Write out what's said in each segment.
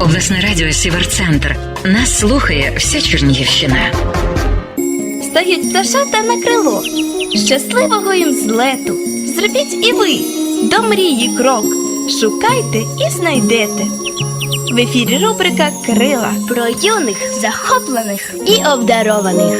Обласне радіо Сіверцентр. Нас слухає вся Чернігівщина. Стають пташата на крило. Щасливого їм злету. Зробіть і ви до мрії крок. Шукайте і знайдете. В ефірі рубрика Крила про юних, захоплених і обдарованих.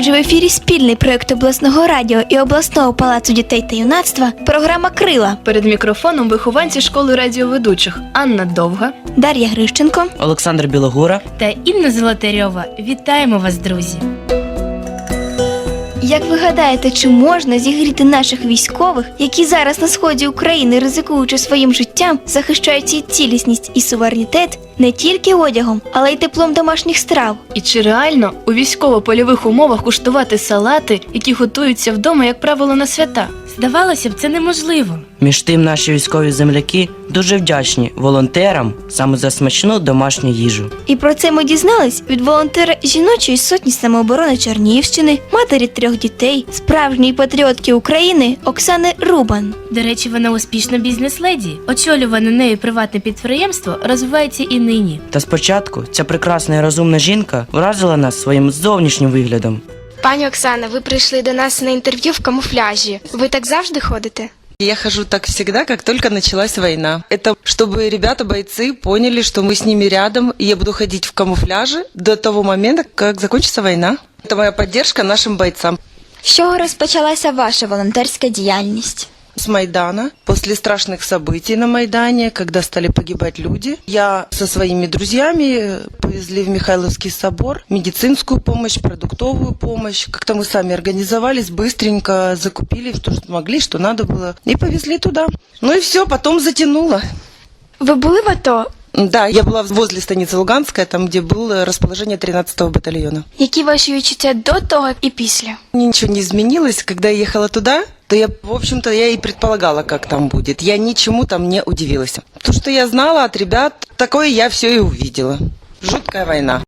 Отже, в ефірі спільний проєкт обласного радіо і обласного палацу дітей та юнацтва програма Крила Перед мікрофоном вихованці школи радіоведучих Анна Довга. Дар'я Грищенко. Олександр Білогура. та Інна Золотарьова. Вітаємо вас, друзі! Як ви гадаєте, чи можна зігріти наших військових, які зараз на сході України, ризикуючи своїм життям, захищають її цілісність і суверенітет не тільки одягом, але й теплом домашніх страв? І чи реально у військово-польових умовах куштувати салати, які готуються вдома, як правило, на свята? Здавалося б, це неможливо. Між тим, наші військові земляки дуже вдячні волонтерам саме за смачну домашню їжу. І про це ми дізнались від волонтера жіночої сотні самооборони Чернігівщини, матері трьох дітей, справжньої патріотки України Оксани Рубан. До речі, вона успішна бізнес-леді. Очолюване нею приватне підприємство розвивається і нині. Та спочатку ця прекрасна і розумна жінка вразила нас своїм зовнішнім виглядом. Пані Оксана, ви прийшли до нас на інтерв'ю в камуфляжі. Ви так завжди ходите? Я хожу так всегда, как только началась война. Это чтобы ребята-бойцы поняли, что мы с ними рядом, и я буду ходить в камуфляже до того момента, как закончится война. Это моя поддержка нашим бойцам. З чого розпочалася ваша волонтерська діяльність? С Майдана, после страшных событий на Майдане, когда стали погибать люди, я со своими друзьями э, повезли в Михайловский собор медицинскую помощь, продуктовую помощь. Как-то мы сами организовались, быстренько закупили то, что могли, что надо было, и повезли туда. Ну и все, потом затянуло. Ви були в АТО? Да, я была возле станицы Луганская, там, где было расположение 13-го батальона. Які ваші відчуття до того і після? Ничего не изменилось. Когда я ехала туда, то я, в общем-то, я и предполагала, как там будет. Я ничему там не удивилась. То, что я знала от ребят, такое я все и увидела. Жуткая война.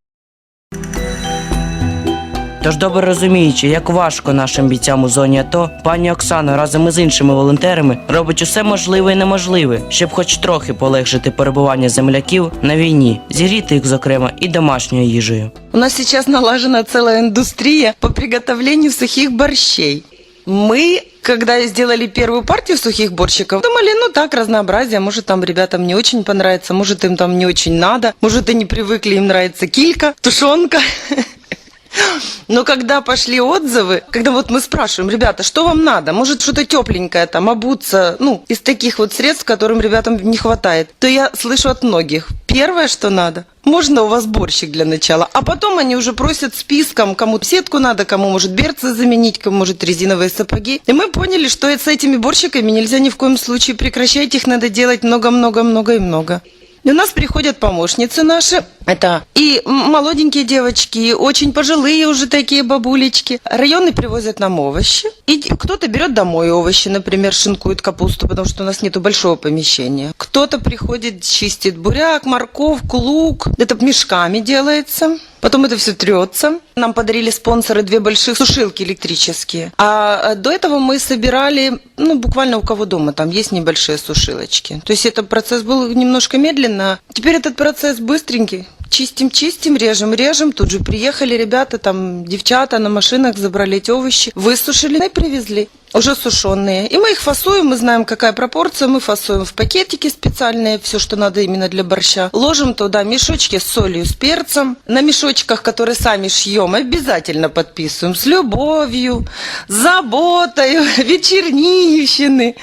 Тож добре розуміючи, як важко нашим бійцям у зоні АТО, пані Оксана разом із іншими волонтерами робить усе можливе і неможливе, щоб хоч трохи полегшити перебування земляків на війні, зігріти їх, зокрема, і домашньою їжею. У нас сейчас налажена целая индустрия по приготовлению сухих борщей. Мы, когда сделали первую партию сухих борщиков, думали, ну так, разнообразие, может там ребятам не очень понравится, может им там не очень надо, может они привыкли, им нравится килька, тушенка. Но когда пошли отзывы, когда вот мы спрашиваем, ребята, что вам надо? Может что-то тепленькое там, обуться, ну, из таких вот средств, которым ребятам не хватает, то я слышу от многих, первое, что надо, можно у вас борщик для начала, а потом они уже просят списком, кому сетку надо, кому может берцы заменить, кому может резиновые сапоги. И мы поняли, что с этими борщиками нельзя ни в коем случае прекращать, их надо делать много-много-много и много. У нас приходят помощницы наши. Это и молоденькие девочки, и очень пожилые уже такие бабулечки. Районы привозят нам овощи. И кто-то берет домой овощи, например, шинкует капусту, потому что у нас нету большого помещения. Кто-то приходит, чистит буряк, морковку, лук. Это мешками делается. Потом это все трется. Нам подарили спонсоры две большие сушилки электрические. А э, до этого мы собирали, ну, буквально у кого дома там есть небольшие сушилочки. То есть этот процесс был немножко медленно. Теперь этот процесс быстренький. Чистим, чистим, режем, режем. Тут же приехали ребята, там, девчата на машинах, забрали эти овощи, высушили и привезли. Уже сушеные. И мы их фасуем, мы знаем, какая пропорция. Мы фасуем в пакетики специальные, все, что надо именно для борща. Ложим туда мешочки с солью, с перцем. На мешочках, которые сами шьем, обязательно подписываем. С любовью, с заботой, вечернищины.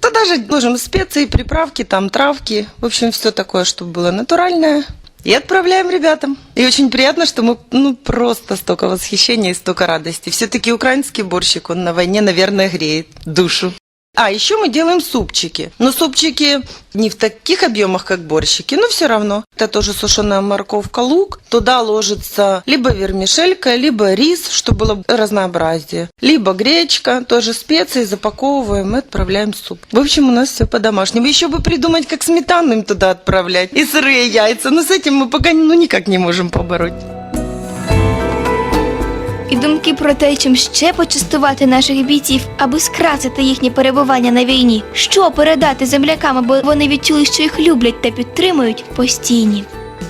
Да даже ложим специи, приправки, там травки. В общем, все такое, чтобы было натуральное. И отправляем ребятам. И очень приятно, что мы, ну, просто столько восхищения и столько радости. Все-таки украинский борщик, он на войне, наверное, греет душу. А, еще мы делаем супчики. Но супчики не в таких объемах, как борщики, но все равно. Это тоже сушеная морковка, лук. Туда ложится либо вермишелька, либо рис, чтобы было разнообразие. Либо гречка, тоже специи, запаковываем и отправляем суп. В общем, у нас все по-домашнему. Еще бы придумать, как сметану им туда отправлять. И сырые яйца. Но с этим мы пока ну, никак не можем побороть. І думки про те, чим ще почастувати наших бійців, аби скрасити їхнє перебування на війні, що передати землякам, аби вони відчули, що їх люблять та підтримують постійні.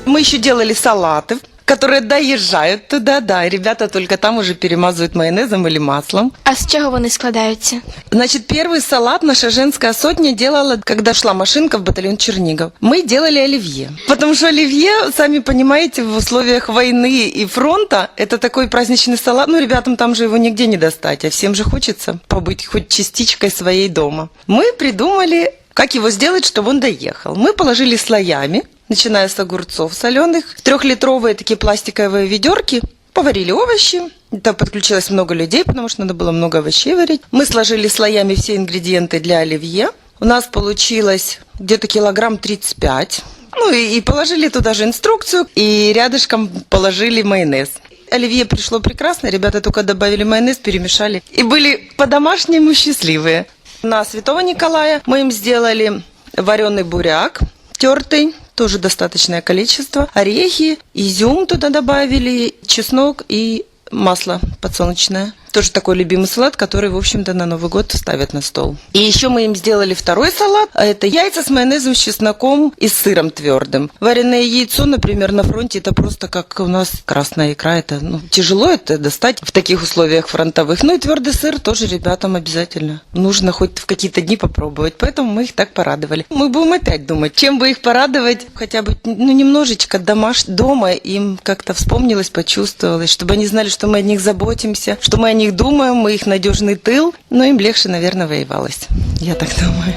Мы еще делали салаты, которые доезжают туда, да, и ребята только там уже перемазывают майонезом или маслом. А з чого вони складаються? Значит, первый салат наша женская сотня делала, когда шла машинка в батальон Чернигов. Мы делали оливье. Потому что оливье, сами понимаете, в условиях войны и фронта, это такой праздничный салат. Ну, ребятам там же его нигде не достать, а всем же хочется побыть хоть частичкой своей дома. Мы придумали, как его сделать, чтобы он доехал. Мы положили слоями, начиная с огурцов соленых, трехлитровые такие пластиковые ведерки, Поварили овощи. Это подключилось много людей, потому что надо было много овощей варить. Мы сложили слоями все ингредиенты для оливье. У нас получилось где-то килограмм 35. Ну и положили туда же инструкцию, и рядышком положили майонез. Оливье пришло прекрасно, ребята только добавили майонез, перемешали. И были по-домашнему счастливые. На Святого Николая мы им сделали вареный буряк, тертый, тоже достаточное количество, орехи, изюм туда добавили, чеснок и масло подсолнечное. Тоже такой любимый салат, который, в общем-то, на Новый год ставят на стол. И еще мы им сделали второй салат. а Это яйца с майонезом, с чесноком и с сыром твердым. Вареное яйцо, например, на фронте, это просто как у нас красная икра. Это ну, тяжело это достать в таких условиях фронтовых. Ну и твердый сыр тоже ребятам обязательно. Нужно хоть в какие-то дни попробовать. Поэтому мы их так порадовали. Мы будем опять думать, чем бы их порадовать. Хотя бы ну, немножечко домаш... дома им как-то вспомнилось, почувствовалось. Чтобы они знали, что мы о них заботимся, что мы о них думаем, мы их надежный тыл. Но им легче, наверное, воевалось. Я так думаю.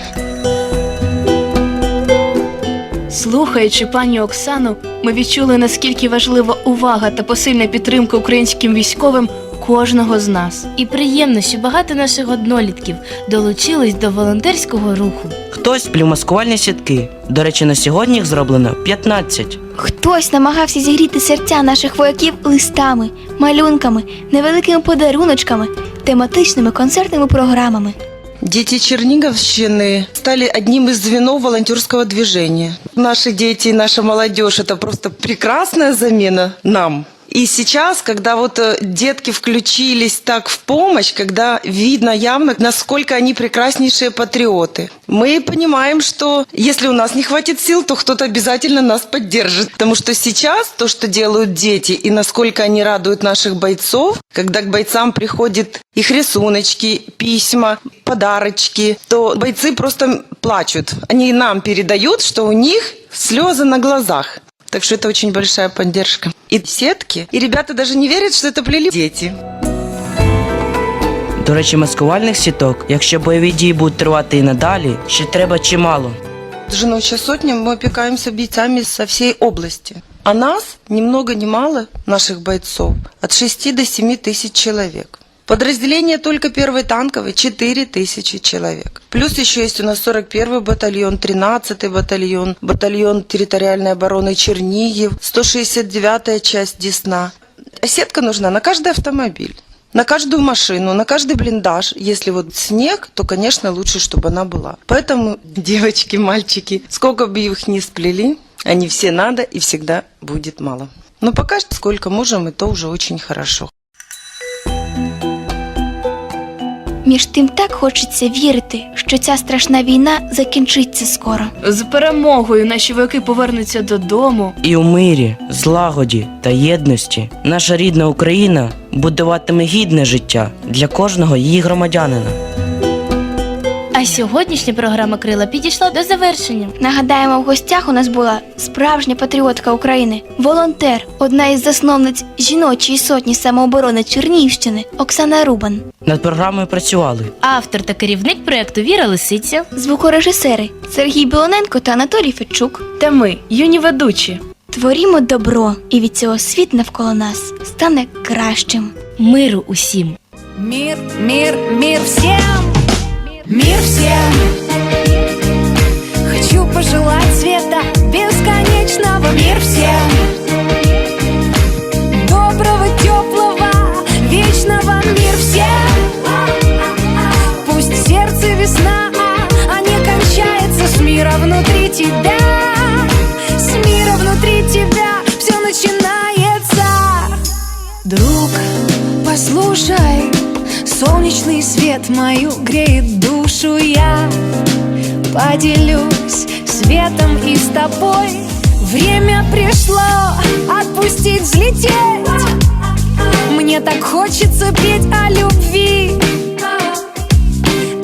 Слухаючи пані Оксану, ми відчули, наскільки важлива увага та посильна підтримка українським військовим кожного з нас. І приємно, що багато наших однолітків долучились до волонтерського руху. Хтось плів маскувальні сітки. До речі, на сьогодні їх зроблено 15. Хтось намагався зігріти серця наших вояків листами, малюнками, невеликими подаруночками, тематичними концертними програмами. Дети Черниговщины стали одним из звенов волонтерского движения. Наши дети и наша молодежь – это просто прекрасная замена нам. И сейчас, когда вот э, детки включились так в помощь, когда видно явно, насколько они прекраснейшие патриоты, мы понимаем, что если у нас не хватит сил, то кто-то обязательно нас поддержит. Потому что сейчас то, что делают дети и насколько они радуют наших бойцов, когда к бойцам приходят их рисуночки, письма, подарочки, то бойцы просто плачут. Они нам передают, что у них слезы на глазах. Так что это очень большая поддержка. И сетки. И ребята даже не верят, что это плели дети. До речі, маскувальних сіток, якщо бойові дії будуть тривати і надалі, ще треба чимало. Жена сотня мы опекаемся бойцами со всей области. А нас, ни много ни мало, наших бойцов, от 6 до 7 тысяч человек. Подразделение только первой танковой 4 тысячи человек. Плюс еще есть у нас 41-й батальон, 13-й батальон, батальон территориальной обороны Чернигів, 169-я часть Десна. Сетка нужна на каждый автомобиль. На каждую машину, на каждый блиндаж. Если вот снег, то, конечно, лучше, чтобы она была. Поэтому, девочки, мальчики, сколько бы их ни сплели, они все надо и всегда будет мало. Но пока сколько можем, и то уже очень хорошо. Між тим так хочеться вірити, що ця страшна війна закінчиться скоро. З перемогою наші вояки повернуться додому. І у мирі, злагоді та єдності наша рідна Україна будуватиме гідне життя для кожного її громадянина. А сьогоднішня програма Крила підійшла до завершення. Нагадаємо, в гостях у нас була справжня патріотка України, волонтер, одна із засновниць жіночої сотні самооборони Чернігівщини Оксана Рубан, Над програмою працювали Автор та керівник проєкту Віра Лисиця звукорежисери Сергій Білоненко та Анатолій Федчук. та ми, юні ведучі. Творімо добро, і від цього світ навколо нас стане кращим. Миру усім! Мир, мир, мир всем! Мир всем! Хочу пожелать света бесконечного Мир всем! Доброго, теплого, вечного Мир всем! Пусть в сердце весна, а не кончается с мира внутри тебя С мира внутри тебя все начинается Друг, послушай Солнечный свет мою греет душу я Поделюсь светом и с тобой. Время пришло отпустить, взлететь. Мне так хочется петь о любви.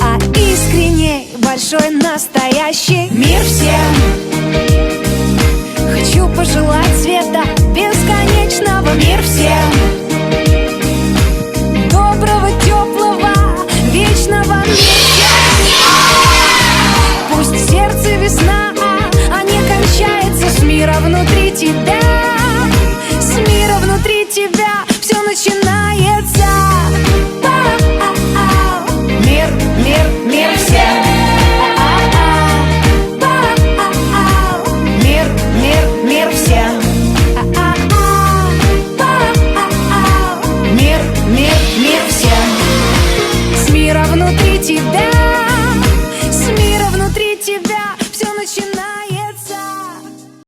А искренней, большой, настоящий Мир всем. Хочу пожелать света